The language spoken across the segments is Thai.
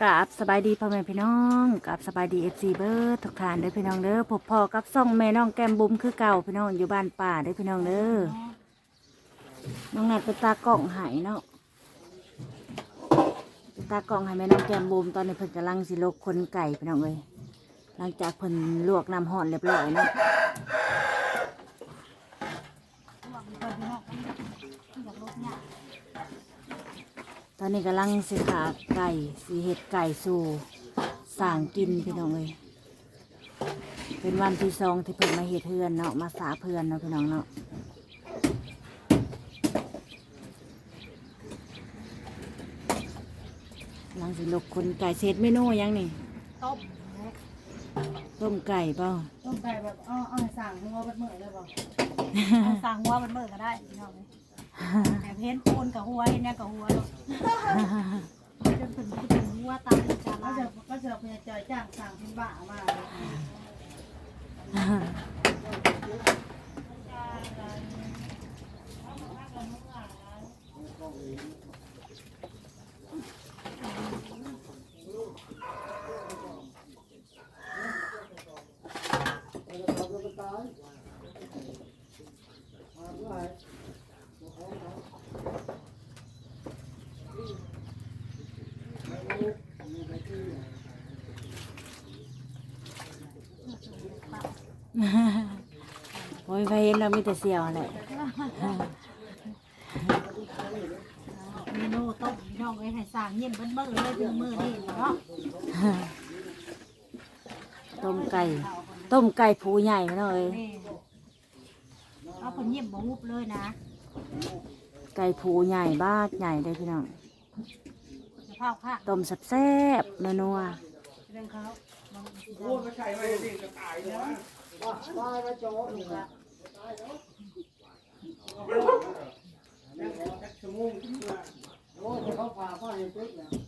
กราบสบายดีพ่อแม่พี่น้องกราบสบายดีเอฟซีเบิร์ดทุกท่านเด้อพี่น้องเด้อพบพ่อกับซ่องแม่น้องแก้มบุ้มคือเก่าพี่น้องอยู่บ้านป่าเด้อพี่น้องเด้อน้องนัดเป็นตากล้องหายเนาะเป็นตากล้องให้แม่น้องแก้มบุ้มตอนนี้เพิ่นกำลังสิลกคนไก่พี่น้องเอ้ยหลังจากเพิ่นลวกน้ำห่อนเรียบร้อยเนาะ ตอนนี้กำลังสิขาไก่สีเห็ดไก่สู่สร้างกินพี่น้องเอ้ยเป็นวันที่สองที่เพิ่นมาเฮ็ดเพื่อนเนาะมาสาเพื่อนเนาะพี่น้องเนาะหลังสิลกคนไก่เศษเมนูหยังนี่ต้มต้มไก่เปล่าต้มไก่แบบเอาเอาให้สั่งหัวบัดเมื่อยเลยบ่เอาสั่งหัวบัดเมื่อยก็ได้พี่น้องเลย แต่เพ้นปูนกับหัวเห็นเนี่ยกับหัวเนาะจนถึงถึงหัวตามจานก็ละจะก็จะพยายามจอยจ้างสั่งเป็นบ้ามา ยโอ้ยไปเห็นเรามีแต่เสียวแหละเมนูต้มพี่น้องเลยให้สั่งเย็นบัดเมื่อยเลยถึงมื้อนี่เนาะต้มไก่ ต้มไก่ผูใหญ่พี่น้องเอ้ยนี่เอาคนเยี่ยมบ่งุบเลยนะไก่ผูใหญ่บ้าดใหญ่เลยพี่น้องจะเผาค่ะต้มแซ่บๆนัวเรื่องเขาบางทีโอ้ไม่ใช่ไม่ได้จะตายเลยนะบ้าแล้วโจ๊กนี่ละชั่วโมงที่มาโอ้จะเขาพาพ่อในตึกเนี่ยๆ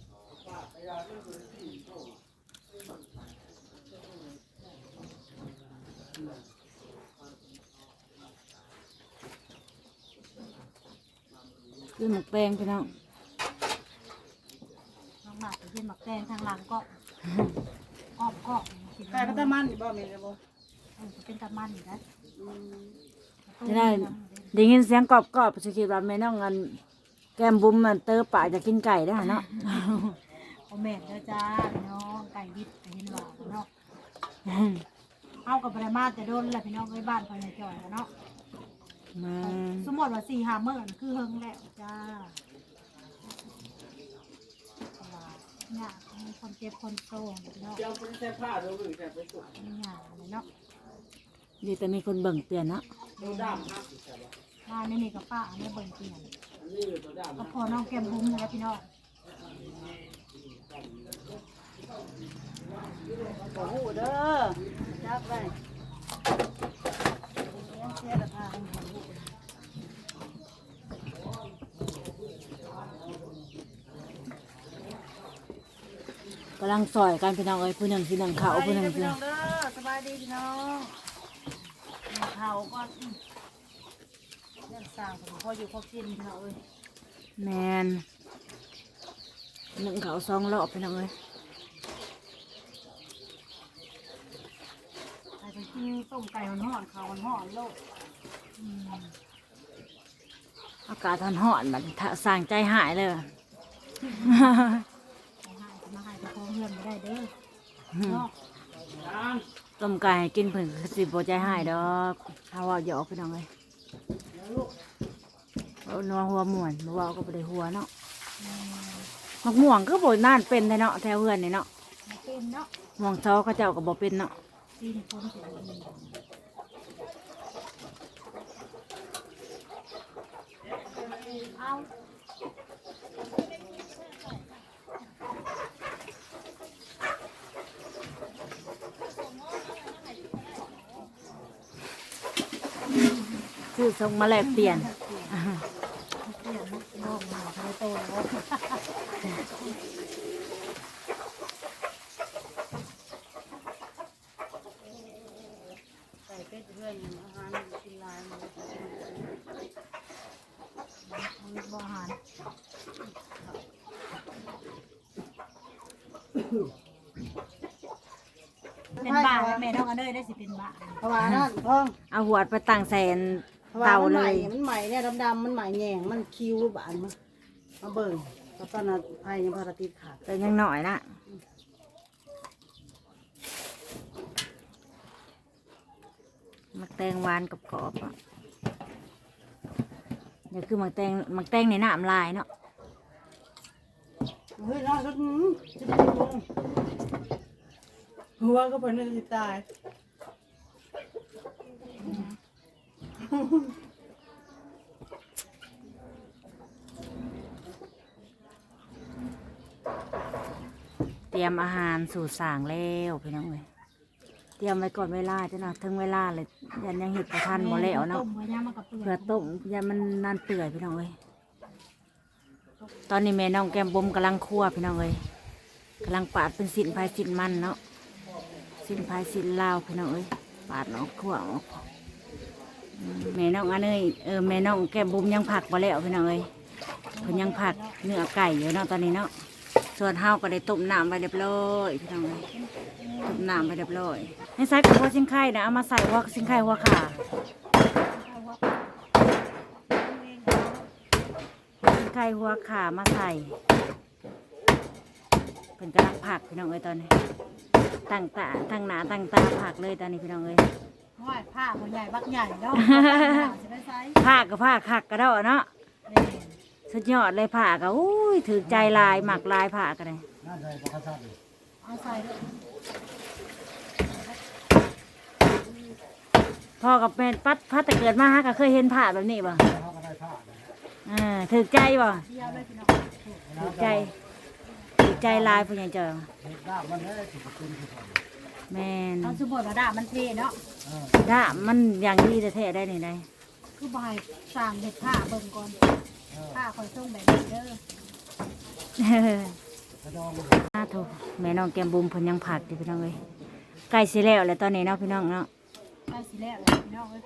คือหมึกแปงพี่น้องน้องหมากไปเยี่ยมหมักแตงทางหลังก็อ้อมก็กินแต่ก็ตะมันนี่บ่มีเลยบ่เออเป็นตะมันอยู่นะ จะได้ได้ยินเสียงกรอบๆสคิดว่าแม่น้องอันแก้มบุ้มมันเตอปากจะกินไก่ได้เนาะ โอแม่เด้อจ้าพี่น้องไก่ดิบไปเห็นว่าเนาะเอากับปริมาจะโดนแหละพี่น้องไว้บ้านพญาจอยเนาะมาสมมติว่าสี่ห้ามื้อน่ะคือเฮิงแล้วจ้าเพราะว่าเนี่ยมีคนเจ็บคนโตเนาะเจ้าเป็นแค่ผ้าดูหรือแต่ไปสุกมีอย่างเลยเนาะดีแต่มีคนเบิ่งเตือนเนาะ ตัวดำครับแต่ว่าบ้านนี่นี่กับป้าอันนี้เบิ่งเปลี่ยนอันนี้ตัวดำก็พอน้องแก้มบุ้มแล้วพี่น้องโอ้โหเด้อจับไปเสียราคากำลังซอยกันพี่น้องเอ้ยผู้หนึ่งสิหนึ่งเขาผู้หนึ่งพี่น้องเด้อสบายดีพี่น้อง เขาก็เรื่องสร้างผมพออยู่พอกินพี่น้องเอ้ยแมนหนึ่งเขาสองรอบพี่น้องเอ้ยใครไปกินต้มไก่ห่อนๆข้าวห่อนๆโลกอากาศทอนหอนมันถ้าสั่งใจหายเลยมาให้มาให้ไปพองเพื่อนไม่ได้เด้อเนาะ ต้มไก่ให้กินเพิ่นคือสิบ่ใจหายดอกถ้าว่าหยอกพี่น้องเอ้ยเอานัวหัวม่วนบ่เว่าก็บ่ได้หัวเนาะมักม่วงก็บ่นานเป็นได้เนาะแถวเฮือนนี่เนาะมาเป็นเนาะม่วงซอเขาเจ้าก็บ่เป็นเนาะ ปีนคนเสียดีเอา คือส่งมาแลกเปลี่ยนเปลี่ยนโลกมาทำไมโตแล้วใส่เป็ดเพื่อนอาหารกินลายมันมือบ่อาหารเป็นบ้าแล้วแม่น้องอันเดยได้สิเป็นบ้าเพราะว่านั่นท้องเอาหัวไปตั้งแสนเพราะว่าเตามันเลใหม่ย มันใหม่เนี่ยดำๆมันใหม่แยงมันคิ้วบานมามาเบิ่งแล้วตอนนั้นไผ่ยังพาราติดขาดแต่ยังหน่อยนะมักแตงหวานกับกรอบๆอะเดี๋ยวคือมักแตงมักแตงในน้ำลายเนาะเฮ้ยน้องก็หืมจะเป็นวงหัวก็เพิ่นจะตาย เตรียมอาหารสู่สางแล้วพี่น้องเลยเตรียมไว้ก่อนเวลาจ้ะนะถึงเวลาเลยยันยังเห็ดประทันบ่แล้วเนาะเปลือกเพื่อต้มยันมันนานเปื่อยพี่น้องเลยตอนนี้แม่น้องแก้มบุมกำลังคั่วพี่น้องเลยกำลังปาดเป็นสินพายสินมันเนาะสินพายสินลาวพี่น้องเอ้ยปาดออกคั่วออก แม่น้องอันเอ้ยเออแม่น้องแก้มบุมยังผักบ่แล้วพี่น้องเอ้ยเพิ่นยังผักเนื้อไก่อยู่เนาะตอนนี้เนาะส่วนเฮาก็ได้ต้มน้ำไว้เรียบร้อยพี่น้องเอ้ยต้มน้ำไว้เรียบร้อยในใส่กับหัวชิงไข่นะเอามาใส่หัวชิงไข่หัวขาไข่หัวขามาใส่เป็นกำลังผักพี่น้องเอ้ยตอนนี้ตั้งตาตั้งหนาตั้งตาผักเลยตอนนี้พี่น้องเอ้ย ห้อยผ้าหัวใหญ่บักใหญ่เนาะจะได้ไซส์ผักกับผักคักกระเดาะเนาะนี่สุดยอดเลยผักก็อุ้ยถือใจลายหมักลายผักกันเลยเอาใส่ด้วยพ่อกับแม่ปัดพัดแต่เกิดมาฮะก็เคยเห็นผักแบบนี้บ่อ่าถือใจบ่เที่ยวเลยพี่น้องถือใจถือใจลายผู้ใหญ่เจอ แม่นเอาสมบูรณ์ระดับมันเทเนาะถ้ามันอย่างดีแท้ๆได้นี่ได้คือบายสั่งเด็ดผ้าเบิ่งก่อนผ้าคอยส่งแบบนี้เด้อน่าถูกแม่น้องแก้มบุมเพิ่นยังผักอยู่พี่น้องเอ้ยใกล้สิแล้วแหละตอนนี้เนาะพี่น้องเนาะได้สิแล้วเลยพี่น้องเอ้ย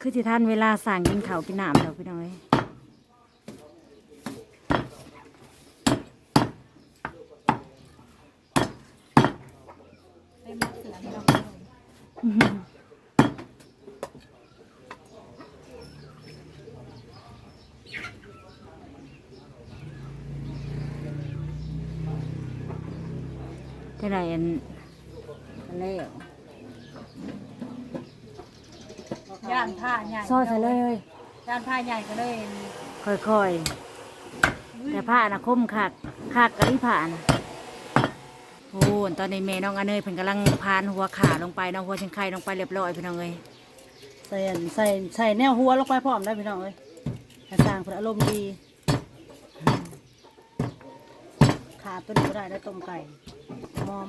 คือสิท่านเวลาสั่งกินข้าวกินน้ำแล้วพี่น้องเอ้ย เต็มเสือพี่น้องเอ้ย จะได้อันอันแล้วย่านผ้าใหญ่ซอยใส่เลยเอ้ยย่านผ้าใหญ่ก็เลยค่อยๆ แต่ผ้านะคมคักคักกะลิผ้านะโอ้ยตอนนี้แม่น้องอันเนยเพิ่นกำลังพานหัวขาลงไปน้องหัวเชิงไข่ลงไปเรียบร้อยพี่น้องเอ้ยใส่อันใส่ใส่แนวหัวลงไปพร้อมได้พี่น้องเอ้ยให้สร้างเพิ่นอารมณ์ดีขาดตัวนี้บ่ได้ได้ต้มไก่ หอม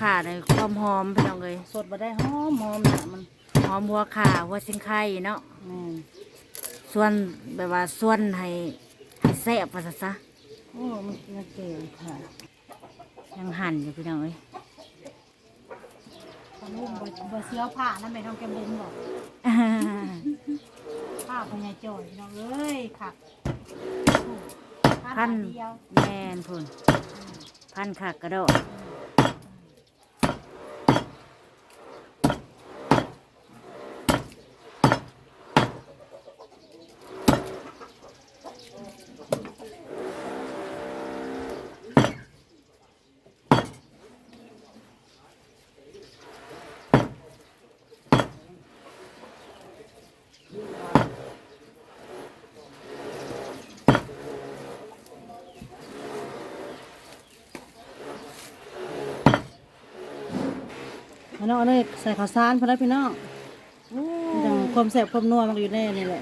ขาในความหอมพี่น้องเอ้ยสดบ่ได้หอมหอมหนามันหอมหัวขาหัวเชิงไข่เนาะแม่นส่วนแบบว่าส่วนให้ให้แซ่บว่าซะซะโอ้มันมันเก่งค่ะยังหั่นอยู่พี่น้องเอ้ยตอนนู้นบ่บ่เสื้อผ้านั่นเป็นน้องแกมบุมบอกผ้าพญายจ่อยพี่น้องเอ้ยค่ะพันเดียวแมนพุ่น พันขักกระโดด น้องเอ้ยใส่ข้าวสารพอแล้วพี่น้องมันจังความแซ่บความนัวมันก็อยู่ในนี่แหละ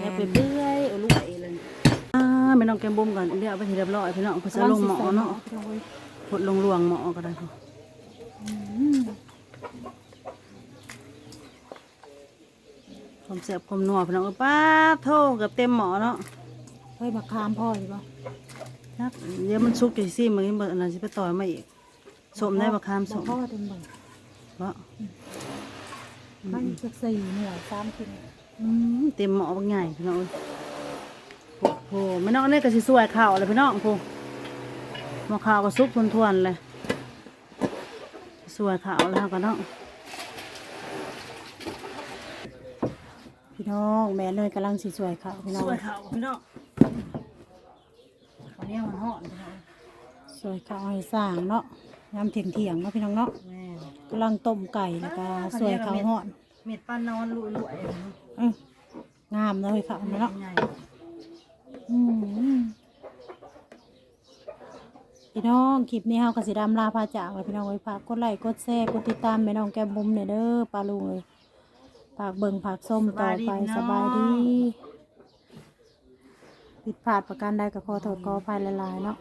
แมแล้วนไปเปื่อยเอาลูกเอเลยอ่าไม่ต้องแกมบุ้มก่อนเดี๋ยวเอาไปทีเรียบร้อยพี่น้องเพื่อจะลงหม้อเนาะพดลงลวงหม้อก็ได้ค่ะความแซ่บความนัวพี่น้องเอ้ยป้าโทเกับเต็มหม้อเนาะเฮ้ยบักคามพ่อใช่ปะนักเดี๋ยวมันสุกจังซี่มันเบิดอันนั้นสิไปต่อยมาอีกสมได้บักคามสมพ่อเต็มเบิ่ง เพราะมันจะสี่เหนือสามกินอืมเต็มหม้อบางใหญ่พี่น้องเอ้ยโอ้โหไม่น้องนี่ก็สิสวยข้าวเลยพี่น้องพูหม้อข้าวก็สุกทวนๆเลยสวยขาวแล้วก็เนาะพี่น้องแม่เนยกำลังสิสวยค่ะพี่น้องสวยขาวพี่น้องข้าวเหนียวมันห่อนพี่น้องสวยค่ะเอาให้สร้างเนาะ ยามเที่ยงเที่ยงๆเนาะพี่น้องเนาะแม่นกำลังต้มไก่แล้วก็สวยข้าวห่อนเม็ดปลานอนลุยลุยๆเนาะอื้องามเลยค่ะเนาะใหญ่อืมพี่น้องคลิปนี้เฮาก็สิดำลาพาจากแล้วพี่น้องไว้ฝากกดไลค์กดแชร์กดติดตามแม่น้องแก้มบุ้มเนี่ยเด้อปลาลุงเลยฝากเบิ่งฝากส้มต่อไปสบายดีผิดพลาดประการใดก็ขอโทษขออภัยหลายๆเนาะ